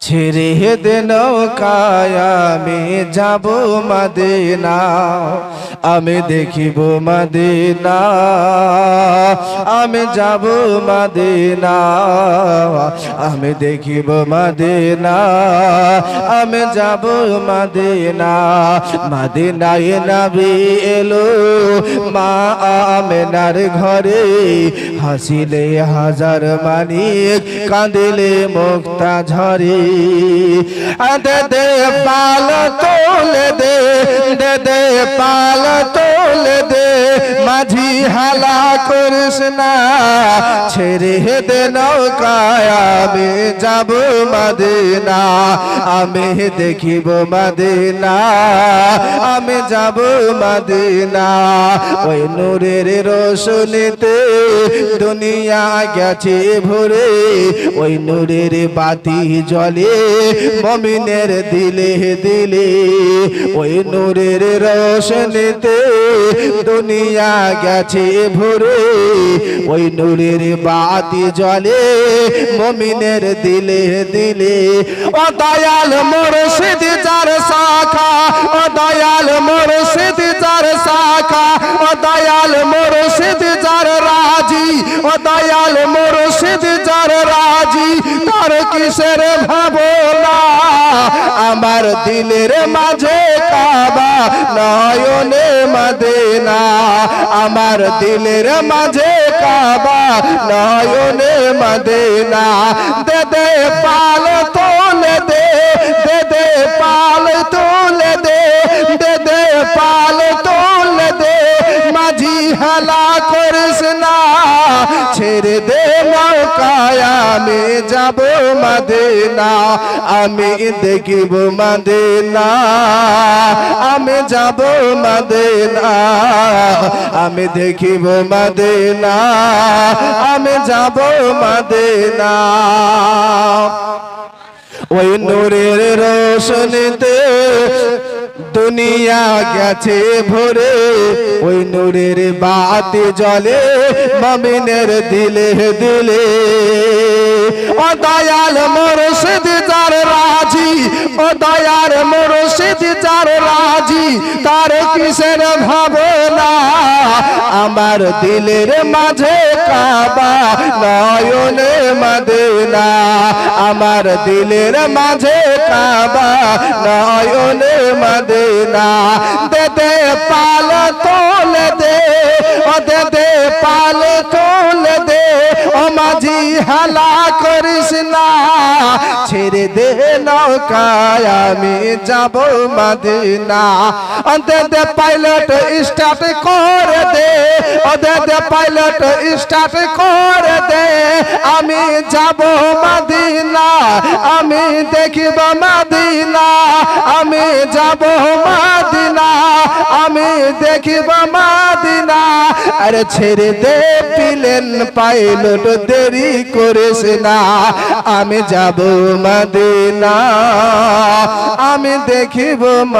ছেড়ে দে নৌকায় আমি যাব মদিনা। আমি দেখিব মদিনা। আমি যাব মদিনা। আমি দেখিব মদিনা। আমি যাব মদিনা। মদিনায় নবী এলো। মা আমেনার ঘরে হাসিলে হাজার মানিক, কাঁদিলে মুক্তা ঝরে। দে দে পাল তোলে দে দে দে পাল তোলে দে, মাঝি হালা করিস না, ছেড়ে দে নৌকায় আমি যাব মদিনা, আমি দেখিব মদিনা, আমি যাব মদিনা। ওই নূরের রোশনীতে দুনিয়া গেছে ভরে, ওই নূরের বাতি জলে মমিনের দিলে দিলে। ওই নূরের রোশনীতে দুনিয়া গেছে ভরে, ওই নূরের বাতি জলে মমিনের দিলে দিলে। ও দয়াল মুর্শিদ যার শাখা, ও দয়াল মুর্শিদ যার শাখা, ও দয়াল মুর্শিদ যার রাজি, ও দয়াল মুর্শিদ যার রাজি। তার কিসের ভাবনা? আমার দিলের মাঝে কাবা, নয়নে মদিনা। আমার দিলের মাঝে কাবা, নয়নে মদিনা। দে দে, পাল তোলে দে দে দে, পাল তোলে দে দে দে, পাল তোলে দে। মাঝি হালা করিস না, ছেড়ে দে নৌকায় আমি যাব মদিনা, আমি দেখিব মদিনা। আমি যাব মদিনা, আমি দেখিব মদিনা। আমি যাব মদিনা। ওই নূরের রোশনীতে দুনিয়া গেছে ভরে, ওই নূরের বাতি জলে মমিনের দিলে দিলে। ও দয়াল মুর্শিদ, যার রাজি। ও দয়াল মুর্শিদ, যার রাজি। তার কিসের ভাবনা? আমার দিলের মাঝে কাবা, নয়নে মদিনা। আমার দিলের মাঝে কাবা, নয়নে মদিনা। দে দে পাল দে পাল তোলে দে। ও মাঝি, হালা করিস না। ছেড়ে দে নৌকায়, আমি যাব মদিনা। দে পাইলট স্টার্ট করে দে। দে পাইলট স্টার্ট করে দে। আমি যাব মদিনা, আমি দেখিব মদিনা। আমি যাব মদিনা। দেখিব মাদিনা, আরে ছেড়ে দে পিলেন পাইলট দেরি করিস না। আমি যাব মাদিনা, আমি দেখিব ম-